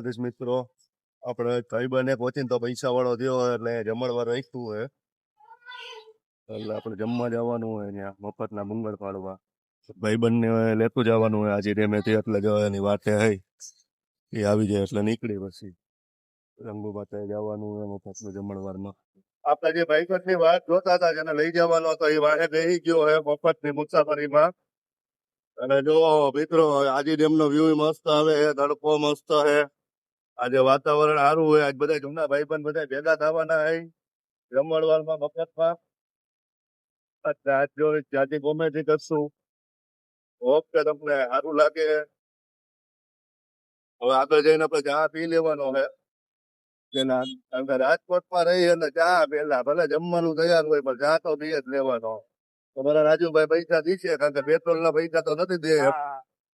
દેશ મિત્રો આપણે ભાઈબંધ બને પહોંચીને તો પૈસા વાળો થયો એટલે જમણવાર રાખ્યું હોય. એટલે આપણે જમવા જવાનું હોય ત્યાં મફતના મુંગળ પાડવા ભાઈબંધને લેતું જવાનું હોય આજે રેમેથી એટલે જવાની વાતે હઈ. એ આવી જાય એટલે નીકળી પછી. રંગુ પાસે જવાનું હોય મફતનું જમણવારમાં. આપણે જે ભાઈબંધની વાત જોતા હતા જેને લઈ જવાનો હતો એ વાહે રહી ગયો હોય મફતની મુસાફરીમાં. અને જો મિત્રો, આજે નો વ્યૂ મસ્ત આવે તડકો મસ્ત છે આજે વાતાવરણ સારું હોય આજ બધા જૂના ભાઈબંધ બધા ભેગા થવાના હોય રમણવાળમાં મફતમાં એટલે જો જાતિ કોમેડી કરશું. હોપ કે તમને સારું લાગે. હવે આગળ જઈને આપણે ચા પી લેવાનો કારણ કે રાજકોટમાં રહી અને ચા પેલા ભલે જમવાનું તૈયાર હોય પણ ચા તો પી જ લેવાનો. તો મારા રાજુભાઈ પૈસા દીશે કારણ કે પેટ્રોલ ના પૈસા તો નથી દે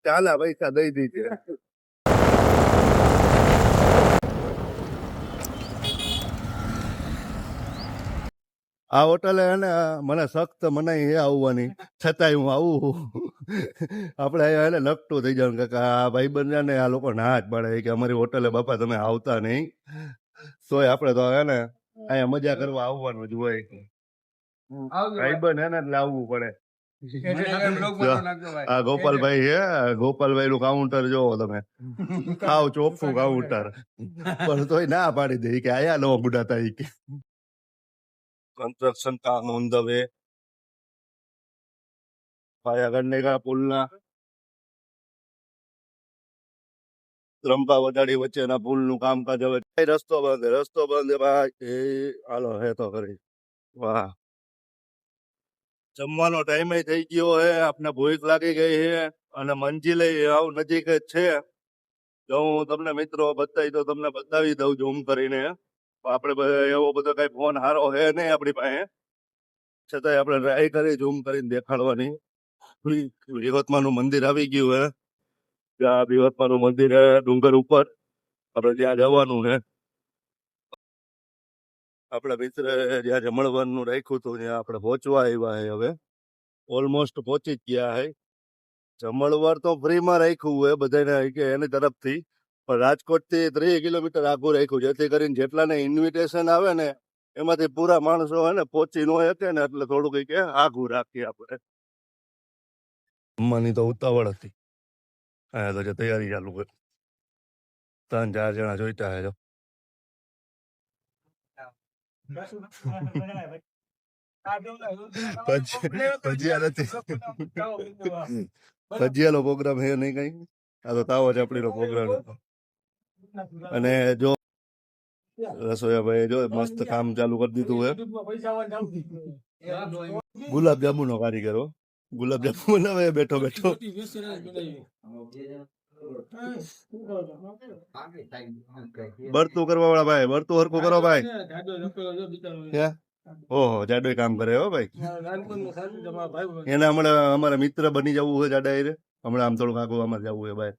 ચાલા પૈસા દઈ દીધે. આ હોટલે હે ને મને સખ્ત મનાઈ હે આવવાની. છતાંય હું આવું. આપણે અહીંયા એને લગતું થઈ જવાનું કે આ ભાઈ બંધાને આ લોકો ના જ પાડે કે અમારી હોટલે બાપા તમે આવતા નહીં. તોય આપણે તો હે ને અહીંયા મજા કરવા આવવાનું જ હોય. ભાઈબંધ જ લાવવું પડે. આ ગોપાલભાઈ હે ગોપાલભાઈ નું કાઉન્ટર જોવો તમે. ખાવ ચોખ્ખું કાઉન્ટર પણ તોય ના પાડી દે કે આયા નો ગુડાતા કે કન્સ્ટ્રક્શન કામ ઓન ધ વે પાયા કરને પુલના. ત્રંબા વડાડી વચ્ચેના પુલનું કામકાજ હવે. રસ્તો બંધ રસ્તો બંધ ભાઈ. હાલો, હે તો કરી વાહ. જમવાનો ટાઈમ થઈ ગયો હે, આપને ભૂખ લાગી ગઈ હે, અને મંજિલે આવ નજીક જ છે. જો હું તમને મિત્રો બતાવી તો તમને બતાવી દઉં ઝૂમ કરીને. આપણે એવો બધો કઈ ફોન હારો હે નહીં આપણી પાસે. છતાંય આપણે ટ્રાય કરી, ઝૂમ કરીને દેખાડવાની. વિહોત્માનું મંદિર આવી ગયું હે. ત્યાં વિહોત્માનું મંદિર હે ડુંગર ઉપર. આપણે ત્યાં જવાનું હે. આપણા મિત્ર જ્યાં જમણવાનું રાખ્યું હતું, ત્યાં આપણે પહોંચવા આવ્યા હે હવે. ઓલમોસ્ટ પહોંચી જ ગયા હે. જમણવાર તો ફ્રીમાં રાખ્યું હોય બધાને એની તરફથી. પણ રાજકોટથી ત્રીસ કિલોમીટર આઘું રાખ્યું જેથી કરીને જેટલાને ઇન્વિટેશન આવે ને એમાંથી પૂરા માણસો હોય ને પહોંચી ન શકે ને એટલે થોડું કઈ કે આગું રાખીએ આપણે. અમ્માની તો ઉતાવળ હતી. હા તો જે તૈયારી ચાલુ હોય ત્રણ ચાર જણા જોઈતા હે જો. ભજીયા નથી ભજીયાનો પ્રોગ્રામ હે નહીં કઈ? આ તો તાવો ચાપડીનો પ્રોગ્રામ હતો. અને જો રસોઈયા જો મસ્ત કામ ચાલુ કરી દીધું હે. ગુલાબ જાંબુ નો કારીગરો હો. ગુલાબ જાંબુ બનાવે બેઠો બેઠો. બરતું કરવા વાળા ભાઈ બરતું હરકો કરો ભાઈ? ઓહો જાડો કામ કરે હો ભાઈ. એને હમણાં અમારા મિત્ર બની જવું હોય જાડા હમણાં આમ થોડુંક આગું અમારે જવું હોય ભાઈ.